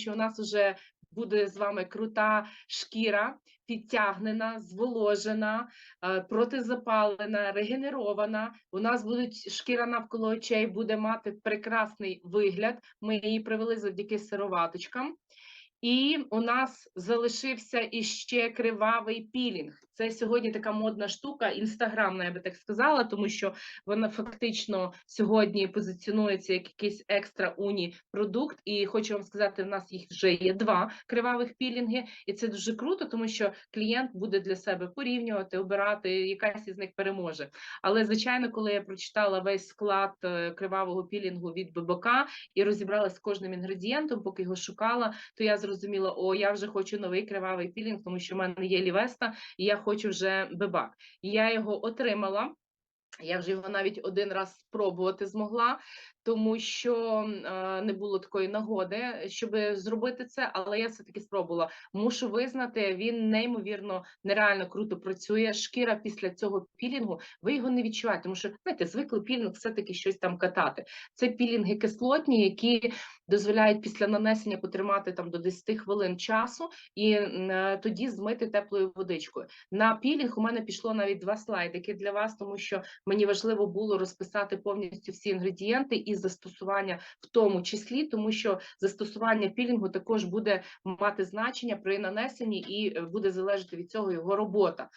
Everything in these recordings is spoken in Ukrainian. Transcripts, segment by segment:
що у нас вже буде з вами крута шкіра, підтягнена, зволожена, е, протизапалена, регенерована. У нас будуть шкіра навколо очей буде мати прекрасний вигляд. Ми її привели завдяки сироваточкам. І у нас залишився іще кривавий пілінг. Це сьогодні така модна штука, інстаграмна, я би так сказала, тому що вона фактично сьогодні позиціонується як якийсь екстра уні продукт. І хочу вам сказати, в нас їх вже є два кривавих пілінги, і це дуже круто, тому що клієнт буде для себе порівнювати, обирати, якась із них переможе. Але звичайно, коли я прочитала весь склад е, кривавого пілінгу від ББК і розібралася з кожним інгредієнтом, поки його шукала, то я зрозуміла, о, я вже хочу новий кривавий пілінг, тому що в мене є лівеста, і я хочу вже бебак. Я його отримала. Я вже його навіть один раз спробувати змогла, тому що е, не було такої нагоди, щоб зробити це, але я все таки спробувала. Мушу визнати, він неймовірно нереально круто працює. Шкіра після цього пілінгу, ви його не відчуваєте, тому що знаєте, звикли пілінг все-таки щось там катати. Це пілінги кислотні, які дозволяють після нанесення потримати там до 10 хвилин часу і е, тоді змити теплою водичкою. На пілінг у мене пішло навіть два слайдики для вас, тому що мені важливо було розписати повністю всі інгредієнти і застосування в тому числі, тому що застосування пілінгу також буде мати значення при нанесенні і е, буде залежати від цього його робота.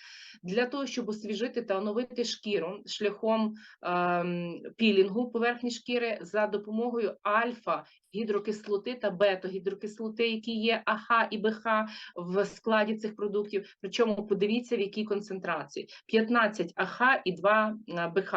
Для того, щоб освіжити та оновити шкіру шляхом ем, пілінгу поверхні шкіри за допомогою альфа гідрокислоти та бета-гідрокислоти, які є АХ і БХ в складі цих продуктів. Причому подивіться, в якій концентрації: 15 АХ і 2 БХ.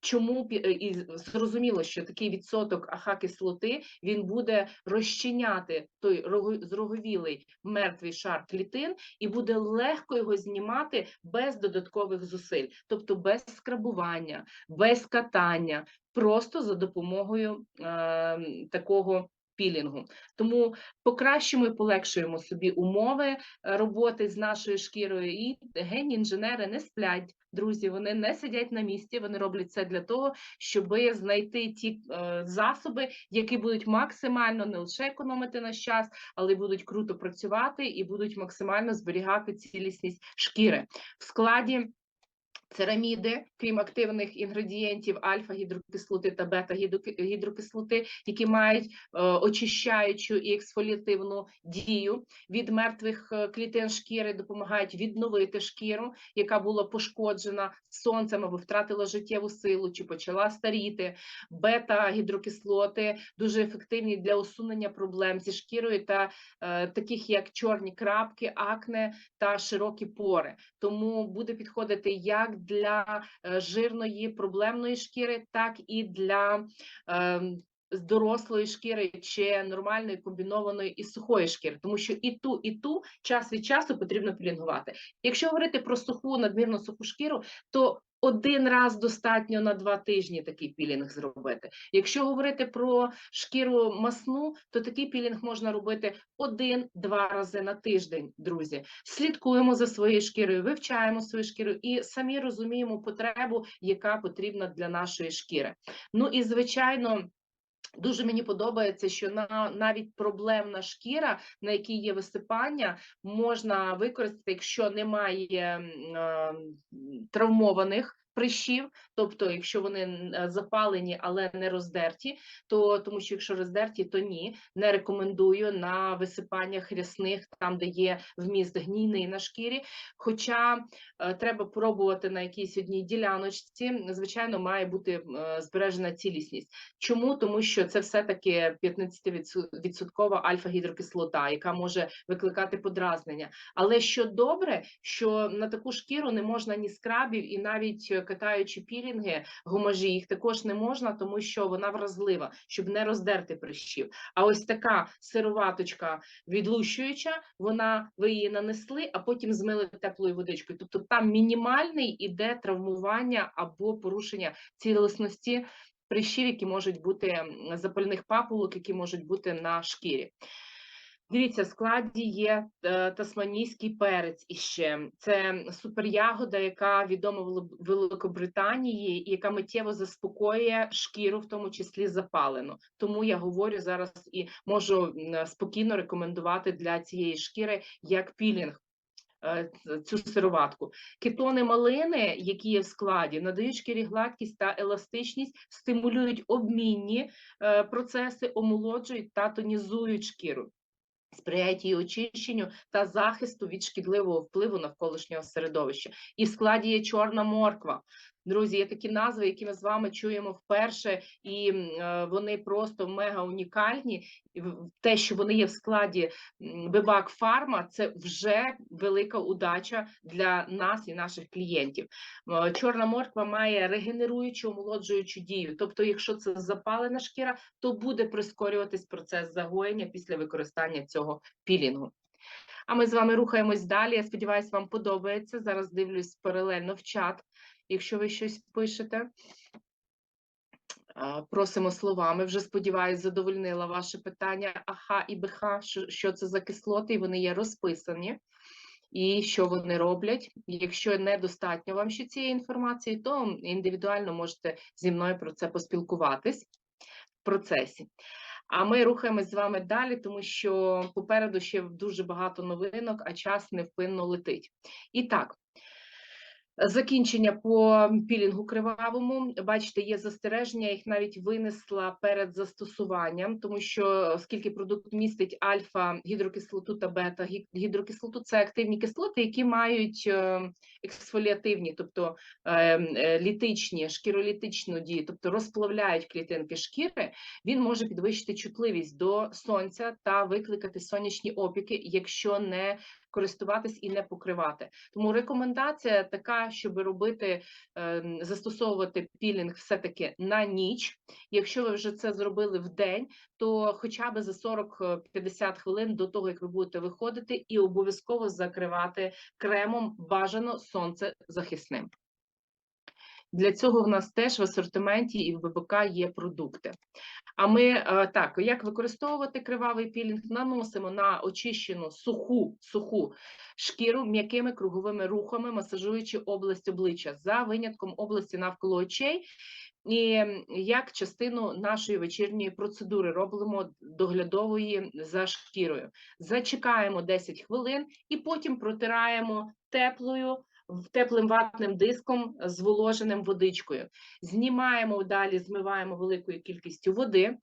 Чому е, і зрозуміло, що такий відсоток ах кислоти він буде розчиняти той зроговілий мертвий шар клітин і буде легко його знімати без додаткових зусиль, тобто без скрабування, без катання, просто за допомогою е, такого пілінгу. Тому покращимо і полегшуємо собі умови е, роботи з нашою шкірою. І гені інженери не сплять. Друзі, вони не сидять на місці, вони роблять це для того, щоб знайти ті е, засоби, які будуть максимально не лише економити наш час, але й будуть круто працювати і будуть максимально зберігати цілісність шкіри в складі. Цераміди, крім активних інгредієнтів альфа-гідрокислоти та бета-гідрокислоти, які мають е, очищаючу і ексфоліативну дію від мертвих е, клітин шкіри, допомагають відновити шкіру, яка була пошкоджена сонцем або втратила життєву силу, чи почала старіти. Бета-гідрокислоти дуже ефективні для усунення проблем зі шкірою, та е, таких як чорні крапки, акне та широкі пори. Тому буде підходити як для е, жирної проблемної шкіри, так і для ем, з дорослої шкіри чи нормальної комбінованої і сухої шкіри, тому що і ту, і ту час від часу потрібно пілінгувати. Якщо говорити про суху надмірно суху шкіру, то один раз достатньо на два тижні такий пілінг зробити. Якщо говорити про шкіру масну, то такий пілінг можна робити один-два рази на тиждень, друзі. Слідкуємо за своєю шкірою, вивчаємо свою шкіру і самі розуміємо потребу, яка потрібна для нашої шкіри. Ну і звичайно. Дуже мені подобається, що на навіть проблемна шкіра, на якій є висипання, можна використати, якщо немає е, травмованих прищів, тобто, якщо вони е, запалені, але не роздерті, то тому що якщо роздерті, то ні, не рекомендую на висипаннях рясних, там де є вміст гнійний на шкірі. Хоча е, треба пробувати на якійсь одній діляночці, звичайно, має бути е, збережена цілісність. Чому? Тому що це все-таки 15% альфа-гідрокислота, яка може викликати подразнення. Але що добре, що на таку шкіру не можна ні скрабів, і навіть катаючи пілінги, гумажі їх також не можна, тому що вона вразлива, щоб не роздерти прищів. А ось така сироваточка відлущуюча, вона ви її нанесли, а потім змили теплою водичкою. Тобто там мінімальний іде травмування або порушення цілісності прищів, які можуть бути запальних папулок, які можуть бути на шкірі. Дивіться, в складі є е, тасманійський перець іще. Це суперягода, яка відома в Великобританії, і яка миттєво заспокоює шкіру, в тому числі запалену. Тому я говорю зараз і можу спокійно рекомендувати для цієї шкіри як пілінг. е, Цю сироватку. Кетони малини, які є в складі, надають шкірі гладкість та еластичність, стимулюють обмінні е, процеси, омолоджують та тонізують шкіру сприяють її очищенню та захисту від шкідливого впливу навколишнього середовища. І в складі є чорна морква. Друзі, є такі назви, які ми з вами чуємо вперше, і е, вони просто мега унікальні. Те, що вони є в складі Бибак Фарма, це вже велика удача для нас і наших клієнтів. Е, Чорна морква має регенеруючу, омолоджуючу дію. Тобто, якщо це запалена шкіра, то буде прискорюватись процес загоєння після використання цього пілінгу. А ми з вами рухаємось далі. Я сподіваюся, вам подобається. Зараз дивлюсь паралельно в чат, якщо ви щось пишете. Просимо словами. Вже сподіваюсь, задовольнила ваше питання. АХ і БХ, що це за кислоти, і вони є розписані. І що вони роблять. Якщо недостатньо вам ще цієї інформації, то індивідуально можете зі мною про це поспілкуватись в процесі. А ми рухаємось з вами далі, тому що попереду ще дуже багато новинок, а час невпинно летить. І так, закінчення по пілінгу кривавому. Бачите, є застереження, їх навіть винесла перед застосуванням, тому що оскільки продукт містить альфа гідрокислоту та бета гі- гідрокислоту, це активні кислоти, які мають е, ексфоліативні, тобто е, е, літичні, шкіролітичну дію, тобто розплавляють клітинки шкіри, він може підвищити чутливість до сонця та викликати сонячні опіки, якщо не користуватись і не покривати. Тому рекомендація така, щоб робити, е, застосовувати пілінг все-таки на ніч. Якщо ви вже це зробили в день, то хоча б за 40-50 хвилин до того, як ви будете виходити, і обов'язково закривати кремом бажано сонцезахисним. Для цього в нас теж в асортименті і в ББК є продукти. А ми е, так, як використовувати кривавий пілінг, наносимо на очищену суху суху шкіру м'якими круговими рухами, масажуючи область обличчя за винятком області навколо очей. І як частину нашої вечірньої процедури робимо доглядової за шкірою. Зачекаємо 10 хвилин і потім протираємо теплою теплим ватним диском зволоженим водичкою. Знімаємо далі, змиваємо великою кількістю води.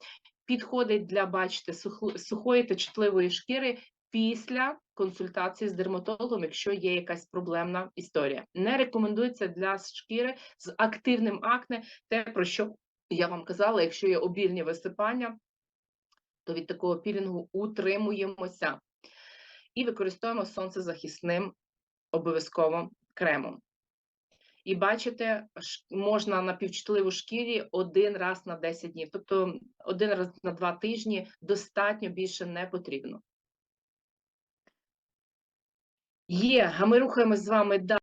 Підходить для, бачите, сухої та чутливої шкіри після консультації з дерматологом, якщо є якась проблемна історія. Не рекомендується для шкіри з активним акне, те, про що я вам казала, якщо є обільні висипання, то від такого пілінгу утримуємося і використовуємо сонцезахисним обов'язково кремом. І бачите, можна на півчутливу шкірі один раз на 10 днів, тобто один раз на два тижні достатньо більше не потрібно. Є, а ми рухаємось з вами далі.